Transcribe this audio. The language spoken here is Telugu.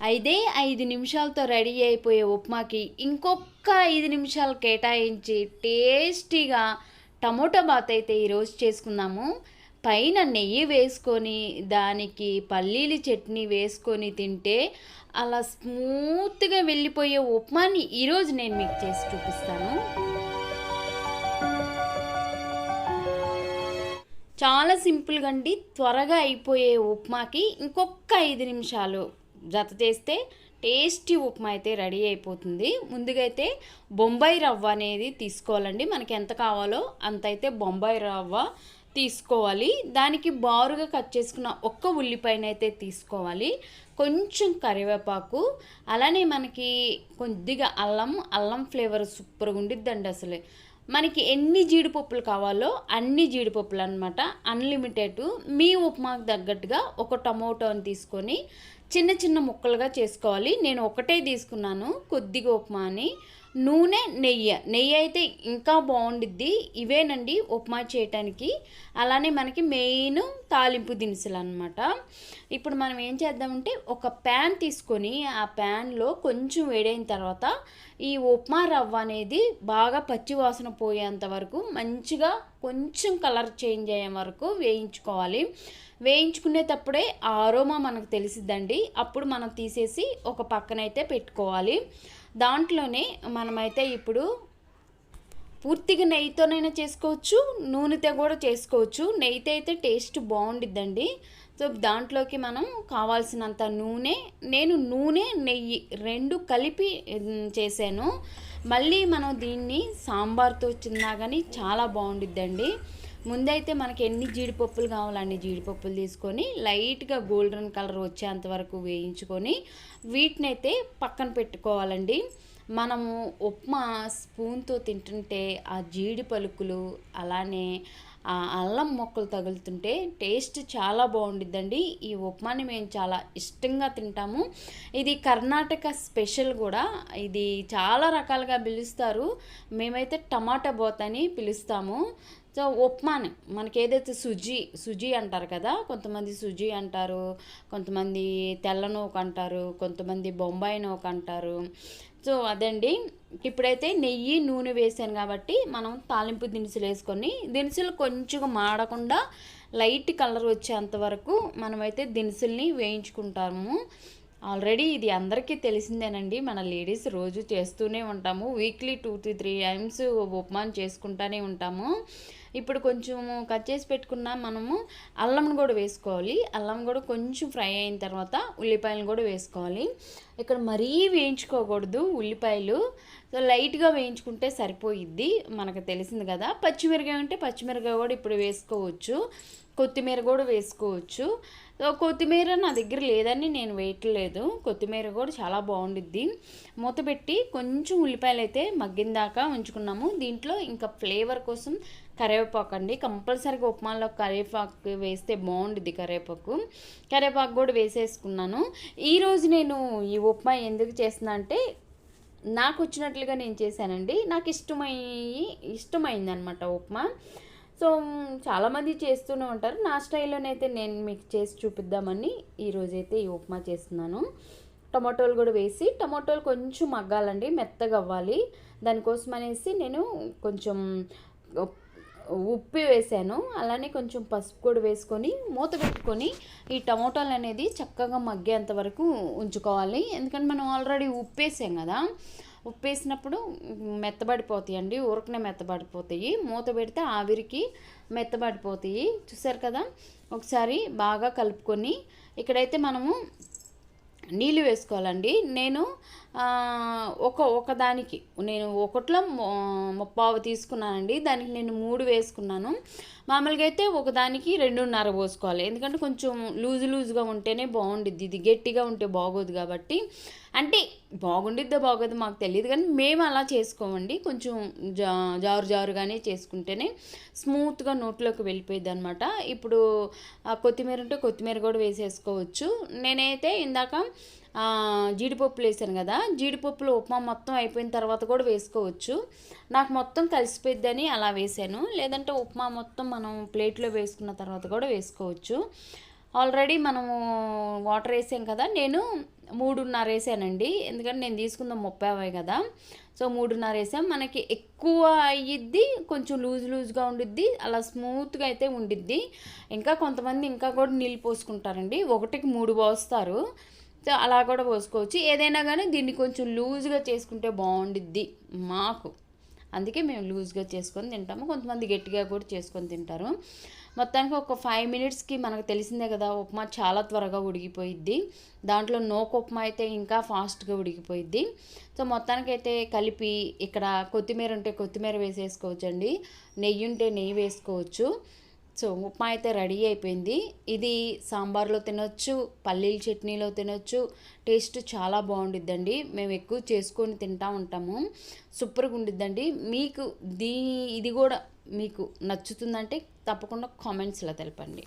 ఐదే ఐదు నిమిషాలతో రెడీ అయిపోయే ఉప్మాకి ఇంకొక ఐదు నిమిషాలు కేటాయించి టేస్టీగా టమోటా బాత్ అయితే ఈరోజు చేసుకున్నాము పైన నెయ్యి వేసుకొని దానికి పల్లీలు చట్నీ వేసుకొని తింటే అలా స్మూత్గా వెళ్ళిపోయే ఉప్మాని ఈరోజు నేను మీకు చేసి చూపిస్తాను. చాలా సింపుల్గా అండి త్వరగా అయిపోయే ఉప్మాకి ఇంకొక ఐదు నిమిషాలు జత చేస్తే టేస్టీ ఉప్మా అయితే రెడీ అయిపోతుంది. ముందుగా అయితే బొంబాయి రవ్వ అనేది తీసుకోవాలండి. మనకి ఎంత కావాలో అంత అయితే బొంబాయి రవ్వ తీసుకోవాలి. దానికి బారుగా కట్ చేసుకున్న ఒక్క ఉల్లిపాయన అయితే తీసుకోవాలి. కొంచెం కరివేపాకు అలానే మనకి కొద్దిగా అల్లం అల్లం ఫ్లేవర్ సూపర్గా ఉండిద్దండి అసలు. మనకి ఎన్ని జీడిపప్పులు కావాలో అన్ని జీడిపప్పులు అనమాట అన్లిమిటెడ్ మీ ఉప్మాకు తగ్గట్టుగా ఒక టమోటోని తీసుకొని చిన్న చిన్న ముక్కలుగా చేసుకోవాలి. నేను ఒకటే తీసుకున్నాను కొద్దిగా ఉప్మా అని నూనె నెయ్యి. నెయ్యి అయితే ఇంకా బాగుండిద్ది. ఇవేనండి ఉప్మా చేయటానికి. అలానే మనకి మెయిన్ తాలింపు దినుసులు అనమాట ఇప్పుడు మనం ఏం చేద్దామంటే ఒక ప్యాన్ తీసుకొని ఆ ప్యాన్లో కొంచెం వేడైన తర్వాత ఈ ఉప్మా రవ్వ అనేది బాగా పచ్చి వాసన పోయేంత వరకు మంచిగా కొంచెం కలర్ చేంజ్ అయ్యే వరకు వేయించుకోవాలి. వేయించుకునేటప్పుడే ఆరోమా మనకు తెలిసిద్దండి. అప్పుడు మనం తీసేసి ఒక పక్కనైతే పెట్టుకోవాలి. దాంట్లోనే మనమైతే ఇప్పుడు పూర్తిగా నెయ్యితోనైనా చేసుకోవచ్చు నూనెతో కూడా చేసుకోవచ్చు. నెయ్యితో అయితే టేస్ట్ బాగుండిద్దండి. సో దాంట్లోకి మనం కావాల్సినంత నూనె నేను నూనె నెయ్యి రెండు కలిపి చేశాను. మళ్ళీ మనం దీన్ని సాంబార్తో చిన్నా కానీ చాలా బాగుండిద్దండి. ముందైతే మనకి ఎన్ని జీడిపప్పులు కావాలండి జీడిపప్పులు తీసుకొని లైట్గా గోల్డెన్ కలర్ వచ్చేంత వరకు వేయించుకొని వీటిని అయితే పక్కన పెట్టుకోవాలండి. మనము ఉప్మా స్పూన్తో తింటుంటే ఆ జీడి పలుకులు అలానే ఆ అల్లం మొక్కలు తగులుతుంటే టేస్ట్ చాలా బాగుండిద్దండి. ఈ ఉప్మాని మేము చాలా ఇష్టంగా తింటాము. ఇది కర్ణాటక స్పెషల్ కూడా. ఇది చాలా రకాలుగా పిలుస్తారు. మేమైతే టమాటా బోత్ అని పిలుస్తాము. సో ఉప్మాని మనకి ఏదైతే సుజీ సుజీ అంటారు కదా కొంతమంది సుజీ అంటారు కొంతమంది తెల్ల నూక అంటారు కొంతమంది బొంబాయి నూక అంటారు. సో అదండి ఇప్పుడైతే నెయ్యి నూనె వేసాను కాబట్టి మనం తాలింపు దినుసులు వేసుకొని దినుసులు కొంచెం మాడకుండా లైట్ కలర్ వచ్చేంత వరకు మనమైతే దినుసుల్ని వేయించుకుంటాము. ఆల్రెడీ ఇది అందరికీ తెలిసిందేనండి మన లేడీస్ రోజు చేస్తూనే ఉంటాము weekly two to three times ఉప్మాన్ చేసుకుంటూనే ఉంటాము. ఇప్పుడు కొంచెం కట్ చేసి పెట్టుకున్న మనము అల్లం కూడా వేసుకోవాలి. అల్లం కూడా కొంచెం ఫ్రై అయిన తర్వాత ఉల్లిపాయలు కూడా వేసుకోవాలి. ఇక్కడ మరీ వేయించుకోకూడదు ఉల్లిపాయలు. సో లైట్గా వేయించుకుంటే సరిపోయిద్ది. మనకు తెలిసింది కదా పచ్చిమిరకాయ ఉంటే పచ్చిమిరకాయ కూడా ఇప్పుడు వేసుకోవచ్చు. కొత్తిమీర కూడా వేసుకోవచ్చు. కొత్తిమీర నా దగ్గర లేదని నేను వేయట్లేదు. కొత్తిమీర కూడా చాలా బాగుండిద్ది. మూత పెట్టి కొంచెం ఉల్లిపాయలు అయితే మగ్గిన దాకా ఉంచుకున్నాము. దీంట్లో ఇంకా ఫ్లేవర్ కోసం కరివేపాకు అండి కంపల్సరీగా ఉప్మాలో కరివేపాకు వేస్తే బాగుంటుంది కరివేపాకు. కరివేపాకు కూడా వేసేసుకున్నాను. ఈరోజు నేను ఈ ఉప్మా ఎందుకు చేస్తున్నా అంటే నాకు వచ్చినట్లుగా నేను చేశానండి. నాకు ఇష్టమై ఇష్టమైందనమాట ఉప్మా. సో చాలామంది చేస్తూనే ఉంటారు. నా స్టైల్లోనైతే నేను మీకు చేసి చూపిద్దామని ఈరోజైతే ఈ ఉప్మా చేస్తున్నాను. టమాటోలు కూడా వేసి టమాటోలు కొంచెం మగ్గాలండి మెత్తగా అవ్వాలి దానికోసం అనేసి నేను కొంచెం ఉప్పు వేసాను. అలానే కొంచెం పసుపు కూడా వేసుకొని మూత పెట్టుకొని ఈ టమోటాలు అనేది చక్కగా మగ్గేంత వరకు ఉంచుకోవాలి. ఎందుకంటే మనం ఆల్రెడీ ఉప్పు వేసాం కదా. ఉప్పు వేసినప్పుడు మెత్తబడిపోతాయి అండి ఊరకనే మెత్తబడిపోతాయి. మూత పెడితే ఆవిరికి మెత్తబడిపోతాయి. చూసారు కదా? ఒకసారి బాగా కలుపుకొని ఇక్కడైతే మనము నీళ్ళు వేసుకోవాలండి. నేను ఒక ఒకదానికి నేను ఒకట్లో ముప్పావు తీసుకున్నానండి. దానికి నేను మూడు వేసుకున్నాను. మామూలుగా అయితే ఒకదానికి రెండున్నర పోసుకోవాలి. ఎందుకంటే కొంచెం లూజు లూజుగా ఉంటేనే బాగుండిద్ది. ఇది గట్టిగా ఉంటే బాగోదు కాబట్టి. అంటే బాగుండిద్దో బాగోదు మాకు తెలియదు కానీ మేము అలా చేసుకోమండి. కొంచెం జా జారు జారుగానే చేసుకుంటేనే స్మూత్గా నోట్లోకి వెళ్ళిపోయింది అనమాట ఇప్పుడు కొత్తిమీర ఉంటే కొత్తిమీర కూడా వేసేసుకోవచ్చు. నేనైతే ఇందాక జీడిపప్పులు వేసాను కదా జీడిపప్పులు ఉప్మా మొత్తం అయిపోయిన తర్వాత కూడా వేసుకోవచ్చు. నాకు మొత్తం కలిసిపోయిద్దని అలా వేసాను. లేదంటే ఉప్మా మొత్తం మనం ప్లేట్లో వేసుకున్న తర్వాత కూడా వేసుకోవచ్చు. ఆల్రెడీ మనము వాటర్ వేసాం కదా నేను మూడున్నర వేసానండి. ఎందుకంటే నేను తీసుకుందాం ముప్పై అవే కదా. సో మూడున్నర వేసాం. మనకి ఎక్కువ అయ్యిద్ది కొంచెం లూజ్ లూజ్గా ఉండిద్ది అలా స్మూత్గా అయితే ఉండిద్ది. ఇంకా కొంతమంది ఇంకా కూడా నీళ్ళు పోసుకుంటారండి. ఒకటికి మూడు పోస్తారు. సో అలా కూడా పోసుకోవచ్చు. ఏదైనా కానీ దీన్ని కొంచెం లూజ్గా చేసుకుంటే బాగుండిద్ది మాకు. అందుకే మేము లూజ్గా చేసుకొని తింటాము. కొంతమంది గట్టిగా కూడా చేసుకొని తింటారు. మొత్తానికి ఒక ఫైవ్ మినిట్స్కి మనకు తెలిసిందే కదా ఉప్మా చాలా త్వరగా ఉడికిపోయిద్ది. దాంట్లో నోకు ఉప్మా అయితే ఇంకా ఫాస్ట్గా ఉడికిపోయిద్ది. సో మొత్తానికి అయితే కలిపి ఇక్కడ కొత్తిమీర ఉంటే కొత్తిమీర వేసేసుకోవచ్చండి. నెయ్యి ఉంటే నెయ్యి వేసుకోవచ్చు. సో ఉప్మా అయితే రెడీ అయిపోయింది. ఇది సాంబార్లో తినొచ్చు పల్లీల చట్నీలో తినొచ్చు. టేస్ట్ చాలా బాగుండిద్దండి. మేము ఎక్కువ చేసుకొని తింటా ఉంటాము. సూపర్గా ఉండిద్దండి. మీకు దీ ఇది కూడా మీకు నచ్చుతుందంటే తప్పకుండా కామెంట్స్లో తెలపండి.